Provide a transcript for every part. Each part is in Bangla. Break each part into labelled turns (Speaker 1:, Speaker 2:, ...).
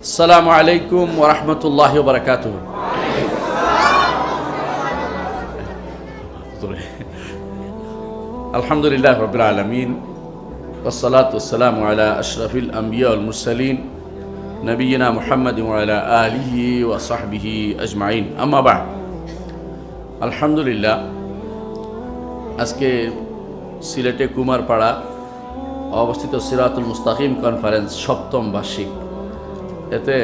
Speaker 1: السلام عليكم ورحمة الله وبركاته الحمد لله رب العالمين والصلاة والسلام على أشرف الأنبياء والمرسلين نبينا محمد وعلى آله وصحبه أجمعين أما بعد الحمد لله আজকে সিলেটে কুমারপাড়া অবস্থিত সিরাতুল মুস্তাকিম কনফারেন্স সপ্তম বার্ষিক এতে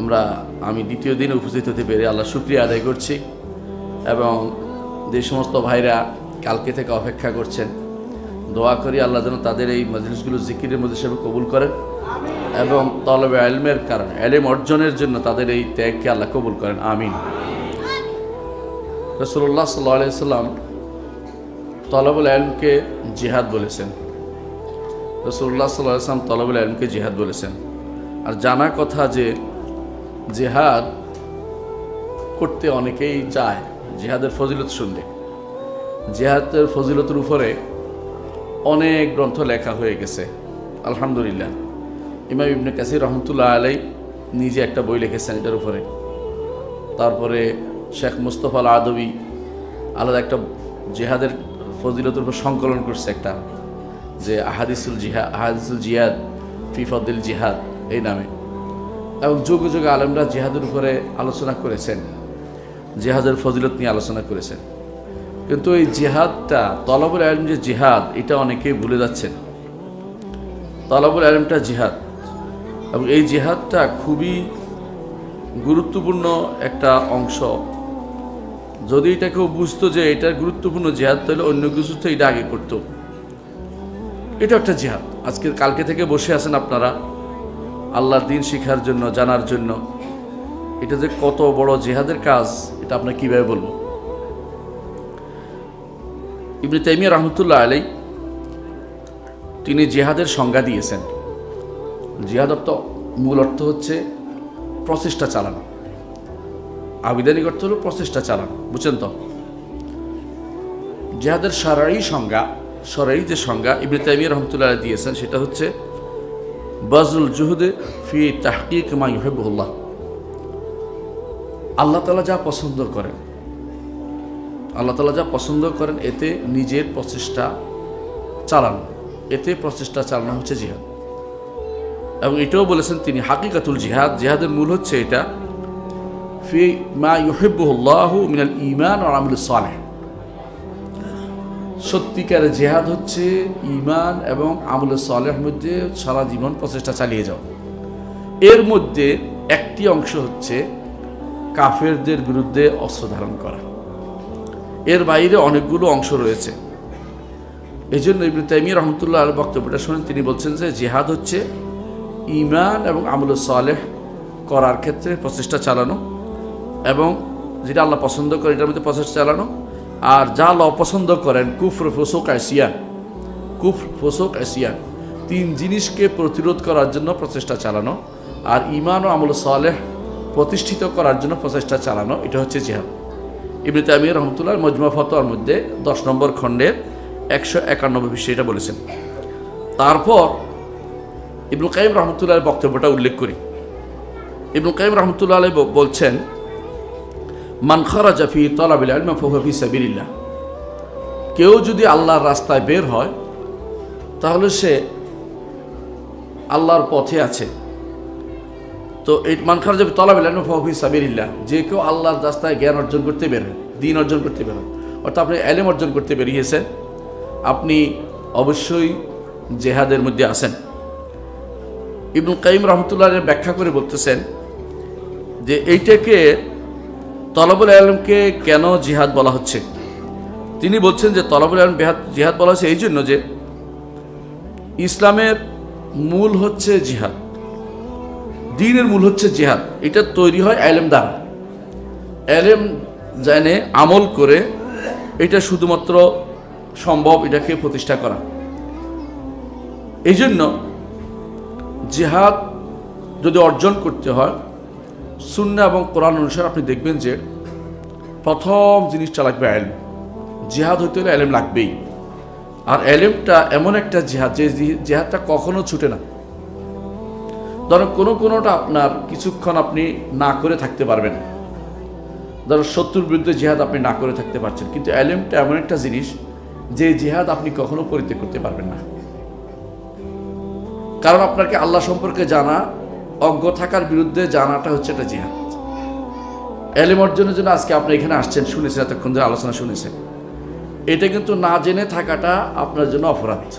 Speaker 1: আমরা, আমি দ্বিতীয় দিনে উপস্থিত হতে পেরে আল্লাহ শুক্রিয়া আদায় করছি এবং যে সমস্ত ভাইরা কালকে থেকে অপেক্ষা করছেন, দোয়া করি আল্লাহ যেন তাদের এই মজলিসগুলো জিকিরের মধ্যে হিসেবে কবুল করেন এবং তলবে আলমের কারণে, এলেম অর্জনের জন্য তাদের এই ত্যাগকে আল্লাহ কবুল করেন, আমিন। রসুল্লাহ সাল্লাহ সাল্লাম তলবুল আলমকে জিহাদ বলেছেন। রসুল্লাহ সাল্লাহ আসলাম তলবুল আলমকে জিহাদ বলেছেন। আর জানা কথা যে জেহাদ করতে অনেকেই চায়, জেহাদের ফজিলত শুনলে। জেহাদের ফজিলতের উপরে অনেক গ্রন্থ লেখা হয়ে গেছে, আলহামদুলিল্লাহ। ইমাম ইবনে কাসির রহমতুল্লাহ আলাই নিজে একটা বই লিখেছেন এটার উপরে। তারপরে শেখ মুস্তফা আল আদবি আলাদা একটা জেহাদের ফজিলতের উপর সংকলন করছে একটা, যে আহাদিসুল জিহাদ আহাদিসুল জিহাদ ফিফদিল জিহাদ। এই নামে। এবং যুগে যুগে আলমরা জিহাদের উপরে আলোচনা করেছেন। জেহাদের ফজিলত নিয়ে আলোচনা করেছেন। কিন্তু এই জেহাদটা, তলবুল আলম যে জেহাদ, এটা অনেকেই ভুলে যাচ্ছেন। তলবুল আলমটা জিহাদ। এবং এই জেহাদটা খুবই গুরুত্বপূর্ণ একটা অংশ। যদি এটা কেউ বুঝতো যে এটা গুরুত্বপূর্ণ জেহাদ, তাহলে অন্য কিছু তো এটা আগে করতো। এটা একটা জেহাদ। আজকে কালকে থেকে বসে আছেন আপনারা। আল্লাহর দিন শিখার জন্য, জানার জন্য। এটা যে কত বড় জেহাদের কাজ, এটা আপনার কীভাবে বলব? ইবনে তাইমিয়া রহমতুল্লাহ আলাই তিনি জেহাদের সংজ্ঞা দিয়েছেন। জিহাদ অর্থ, মূল অর্থ হচ্ছে প্রচেষ্টা চালানো। আবিধানিক অর্থ হলো প্রচেষ্টা চালানো, বুঝছেন তো? জেহাদের সারাই সংজ্ঞা, সরাই যে সংজ্ঞা ইবনে তাইমিয়া রহমতুল্লাহ দিয়েছেন, সেটা হচ্ছে বাজরুল জুহুদে ফি তাহকিক মা ইহেবুল্লাহ আল্লাহ তালা যা পছন্দ করেন, আল্লাহ তালা যা পছন্দ করেন, এতে নিজের প্রচেষ্টা চালানো। এতে প্রচেষ্টা চালানো হচ্ছে জিহাদ। এবং এটাও বলেছেন তিনি, হাকিকাতুল জিহাদ। জিহাদের মূল হচ্ছে এটা, ফি মা ইহেবুল্লাহ মিনাল ইমান ও আমল সালেহ। সত্যিকারের জেহাদ হচ্ছে ইমান এবং আমলের সলের মধ্যে সারা জীবন প্রচেষ্টা চালিয়ে যাও। এর মধ্যে একটি অংশ হচ্ছে কাফেরদের বিরুদ্ধে অস্ত্র ধারণ করা। এর বাইরে অনেকগুলো অংশ রয়েছে। এই জন্য ইবনে তাইমিয়া রহমতুল্লাহ বক্তব্যটা শুনেন, তিনি বলছেন যে জেহাদ হচ্ছে ইমান এবং আমলুল সালেহ করার ক্ষেত্রে প্রচেষ্টা চালানো এবং যেটা আল্লাহ পছন্দ করে, এটার মধ্যে প্রচেষ্টা চালানো আর যা আল্লাহ অপছন্দ করেন, কুফর, ফোসক আসিয়ান কুফ ফোসক আসিয়ান তিন জিনিসকে প্রতিরোধ করার জন্য প্রচেষ্টা চালানো আর ইমান ও আমল সালেহ প্রতিষ্ঠিত করার জন্য প্রচেষ্টা চালানো, এটা হচ্ছে জিহাদ। ইবনে তামিয়া রহমতুল্লাহ মজমা ফতোয়ার মধ্যে দশ নম্বর খণ্ডের একশো একানব্বই পৃষ্ঠে এটা বলেছেন। তারপর ইবনুল কাইম রহমতুল্লাহ বক্তব্যটা উল্লেখ করি। ইবনুল কাইম রহমতুল্লাহ বলছেন মান খারাজা ফি তলাবিল আলমা ফি সাবিরিল্লাহ কেউ যদি আল্লাহর রাস্তায় বের হয়, তাহলে সে আল্লাহর পথে আছে। তো এই মান খারাজা ফি তলাবিল আলমা ফি সাবিরিল্লাহ যে কেউ আল্লাহর রাস্তায় জ্ঞান অর্জন করতে বের হয়, দিন অর্জন করতে বের হয়। অর্থাৎ আপনি এলেম অর্জন করতে বেরিয়েছেন, আপনি অবশ্যই জেহাদের মধ্যে আছেন। ইবনুল কাইম রহমতুল্লাহ ব্যাখ্যা করে বলতেছেন যে এইটাকে তলবুল আলমকে কেন জিহাদ বলা হচ্ছে? তিনি বলছেন যে তলবুল আলম জিহাদ বলা হচ্ছে এই জন্য যে ইসলামের মূল হচ্ছে জিহাদ। দিনের মূল হচ্ছে জিহাদ। এটা তৈরি হয় আলেম দ্বারা। আলেম জানে আমল করে এটা শুধুমাত্র সম্ভব এটাকে প্রতিষ্ঠা করা। এই জন্য জিহাদ যদি অর্জন করতে হয় শূন্য এবং কোরআন অনুসারে আপনি দেখবেন যে প্রথম জিনিসটা লাগবে এলম। জিহাদ হইতে হলে এলেম লাগবেই। আর এলেমটা এমন একটা জিহাদ যে জিহাদটা কখনো ছুটে না। ধরো কোনো কোনোটা আপনার কিছুক্ষণ আপনি না করে থাকতে পারবেন। ধরো শত্রুর বিরুদ্ধে জিহাদ আপনি না করে থাকতে পারছেন। কিন্তু এলেমটা এমন একটা জিনিস যে জিহাদ আপনি কখনো পরিত্যাগ করতে পারবেন না। কারণ আপনাকে আল্লাহ সম্পর্কে জানা অজ্ঞ থাকার বিরুদ্ধে জানাটা হচ্ছে একটা জিহাদ। এলেম অর্জনের জন্য আজকে আপনি এখানে আসছেন, শুনেছেন, এতক্ষণ ধরে আলোচনা শুনেছেন। এটা কিন্তু না জেনে থাকাটা আপনার জন্য অপরাধ।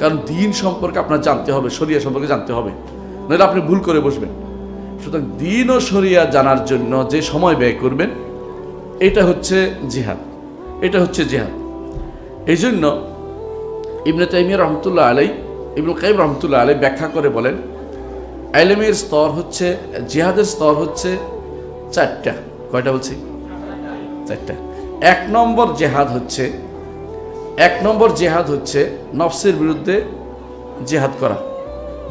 Speaker 1: কারণ দিন সম্পর্কে আপনার জানতে হবে, শরিয়া সম্পর্কে জানতে হবে। নাহলে আপনি ভুল করে বসবেন। সুতরাং দিন ও শরিয়া জানার জন্য যে সময় ব্যয় করবেন, এটা হচ্ছে জিহাদ। এটা হচ্ছে জিহাদ। এই জন্য ইবনে তাইমিয়া রহমতুল্লাহ আলাই ইবনুল কাইম রহমতুল্লাহ আলাই ব্যাখ্যা করে বলেন আইলেমের স্তর হচ্ছে, জিহাদের স্তর হচ্ছে চারটা। কয়টা বলছি? চারটা। এক নম্বর জেহাদ হচ্ছে, এক নম্বর জেহাদ হচ্ছে নফসের বিরুদ্ধে জেহাদ করা।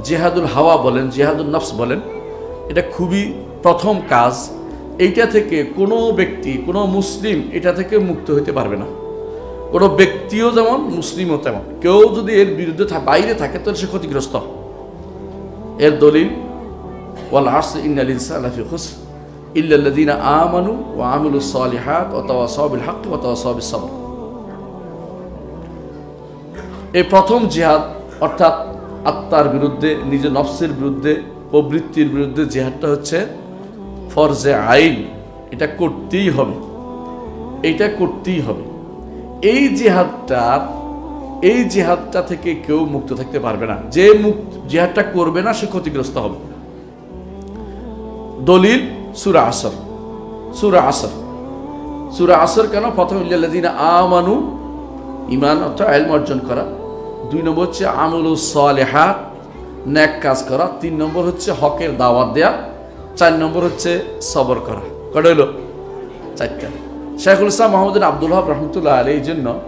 Speaker 1: জেহাদুল হাওয়া বলেন, জেহাদুল নফস বলেন, এটা খুবই প্রথম কাজ। এইটা থেকে কোনো ব্যক্তি, কোনো মুসলিম এটা থেকে মুক্ত হতে পারবে না। কোনো ব্যক্তিও যেমন, মুসলিমও তেমন। কেউ যদি এর বিরুদ্ধে বাইরে থাকে, তাহলে সে ক্ষতিগ্রস্ত। এর দলিল, ওয়াল আস ইন্নাল খুসর আমানু ওয়া আমিলুস সালিহাত ওয়া হক ওয়া এই প্রথম জিহাদ, অর্থাৎ আত্মার বিরুদ্ধে নিজের নফসের বিরুদ্ধে, প্রবৃত্তির বিরুদ্ধে জিহাদটা হচ্ছে ফরজে আইন। এটা করতেই হবে। এটা করতেই হবে। এই জিহাদটার এই জিহাদটা থেকে কেউ মুক্ত থাকতে পারবে না। যে মুক্ত, জিহাদটা করবে না, সে ক্ষতিগ্রস্ত হবে। দলিল, সুরা আসর। সুরা আসর। সুরা আসর কেন? প্রথম আমানু ইমান অর্থাৎ আইলম অর্জন করা। দুই নম্বর হচ্ছে, আমুল সালেহাত ন্যাক কাজ করা। তিন নম্বর হচ্ছে, হকের দাওয়াত দেয়া। চার নম্বর হচ্ছে, সবর করা। কটা হইল চারটা। শেখুল ইসলাম মোহাম্মদ আব্দুল রহমতুল্লাহ আলী এই জন্য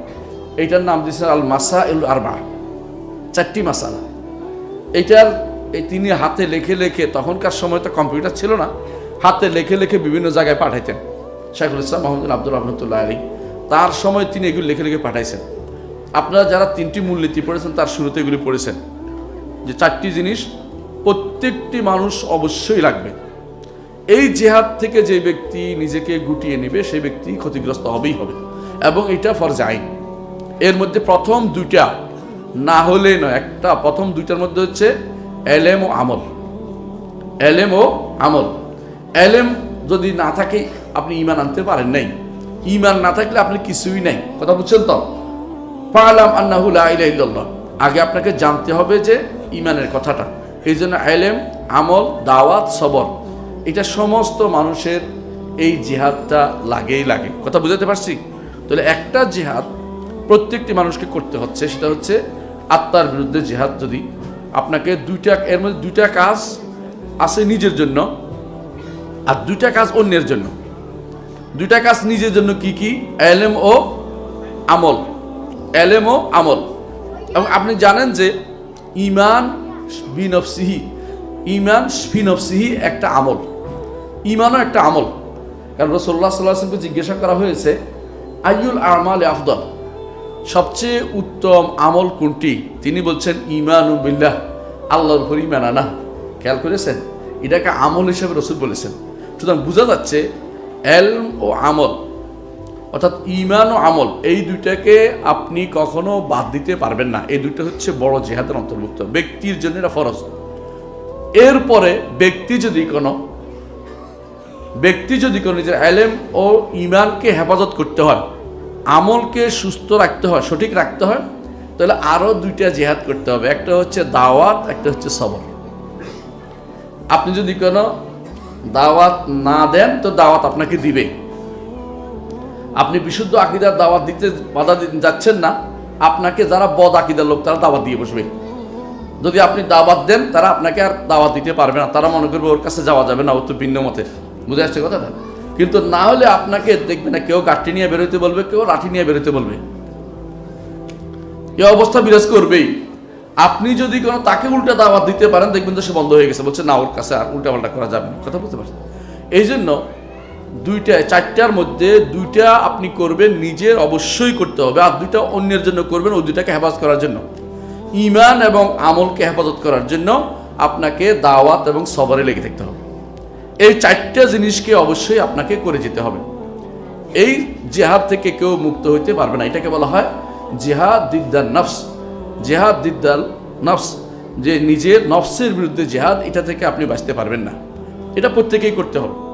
Speaker 1: এইটার নাম দিয়েছেন আল মাসা ইল আরবা। চারটি মাসালা। এইটার এই তিনি হাতে লেখে লেখে, তখনকার সময় তো কম্পিউটার ছিল না, হাতে লেখে লেখে বিভিন্ন জায়গায় পাঠাইতেন। শেখুল ইসলাম মোহাম্মদ আব্দুল রহমতুল্লাহ আলী তার সময় তিনি এগুলি লিখে লিখে পাঠাইছেন। আপনারা যারা তিনটি মূলনীতি পড়েছেন, তার শুরুতে এগুলি পড়েছেন। যে চারটি জিনিস প্রত্যেকটি মানুষ অবশ্যই লাগবে। এই জেহাদ থেকে যে ব্যক্তি নিজেকে গুটিয়ে নেবে সেই ব্যক্তি ক্ষতিগ্রস্ত হবেই হবে। এবং এটা ফরজ আইন। এর মধ্যে প্রথম দুইটা না হলে নয়, একটা প্রথম দুইটার মধ্যে হচ্ছে এলেম ও আমল। এলেম ও আমল। এলেম যদি না থাকে, আপনি ইমান আনতে পারেন নাই। ইমান না থাকলে আপনি কিছুই নাই। কথা বুঝছেন তো? পালাম আন্নাহুল ইল্লাল্লাহ। আগে আপনাকে জানতে হবে যে ইমানের কথাটা। এই জন্য এলেম আমল, দাওয়াত, সবর, এটা সমস্ত মানুষের এই জিহাদটা লাগেই লাগে। কথা বুঝাতে পারছি? তাহলে একটা জিহাদ প্রত্যেকটি মানুষকে করতে হচ্ছে, সেটা হচ্ছে আত্মার বিরুদ্ধে জিহাদ। যদি আপনাকে দুইটা, এর মধ্যে দুইটা কাজ আছে নিজের জন্য আর দুইটা কাজ অন্যের জন্য। দুইটা কাজ নিজের জন্য কি কি? এলেম ও আমল। এলেম ও আমল। এবং আপনি জানেন যে ইমান বিনফসিহি ইমান ফিনফসিহি একটা আমল। ইমানও একটা আমল। কারণ রসল্লাহ সাল্লাহকে জিজ্ঞাসা করা হয়েছে আইউল আমাল আফদল? সবচেয়ে উত্তম আমল কোনটি? তিনি বলছেন, ইমান বিল্লাহ, আল্লাহর উপর মানানা খেয়াল করেছেন? এটাকে আমল হিসেবে রসুল বলেছেন। সুতরাং বোঝা যাচ্ছে, এলম ও আমল, অর্থাৎ ইমান ও আমল, এই দুইটাকে আপনি কখনো বাদ দিতে পারবেন না। এই দুইটা হচ্ছে বড় জেহাদের অন্তর্ভুক্ত। ব্যক্তির জন্য এটা ফরজ। এরপরে ব্যক্তি যদি কোনো, ব্যক্তি যদি কোনো নিজের এলেম ও ইমানকে হেফাজত করতে হয় আমলকে সুস্থ রাখতে হয়, সঠিক রাখতে হয়, তাহলে আরও দুইটা জেহাদ করতে হবে। একটা হচ্ছে দাওয়াত, একটা হচ্ছে সবর। আপনি যদি কোনো দাওয়াত না দেন, তো দাওয়াত আপনাকে দিবে। আপনি বিশুদ্ধ আকিদার দাওয়াত দিতে বাধা যাচ্ছেন না, আপনাকে যারা বদ আকিদার লোক, তারা দাওয়াত দিয়ে বসবে। যদি আপনি দাওয়াত দেন, তারা আপনাকে আর দাওয়াত দিতে পারবে না। তারা মনে করবে ওর কাছে যাওয়া যাবে না, ও তো ভিন্ন মতের। বুঝে আসছে কথাটা? কিন্তু না হলে আপনাকে দেখবে না, কেউ গাঠি নিয়ে বেরোতে বলবে, কেউ লাঠি নিয়ে বেরোতে বলবে। এই অবস্থা বিরাজ করবেই। আপনি যদি কোনো তাকে উল্টা দাওয়াত দিতে পারেন, দেখবেন তো সে বন্ধ হয়ে গেছে। বলছে, না, ওর কাছে আর উল্টা পাল্টা করা যাবে না। কথা বুঝতে পারছেন? এই জন্য দুইটা, চারটার মধ্যে দুইটা আপনি করবেন, নিজের অবশ্যই করতে হবে। আর দুইটা অন্যের জন্য করবেন, ওই দুইটাকে হেফাজত করার জন্য। ইমান এবং আমলকে হেফাজত করার জন্য আপনাকে দাওয়াত এবং সবরে লেগে থাকতে হবে। এই চারটা জিনিসকে অবশ্যই আপনাকে করে যেতে হবে। এই জেহাদ থেকে কেউ মুক্ত হইতে পারবে না। এটাকে বলা হয় জেহাদ দিদ্দাল নফস। জেহাদ দিদ্দাল নফস, যে নিজের নফসের বিরুদ্ধে জেহাদ, এটা থেকে আপনি বাঁচতে পারবেন না। এটা প্রত্যেকেই করতে হবে।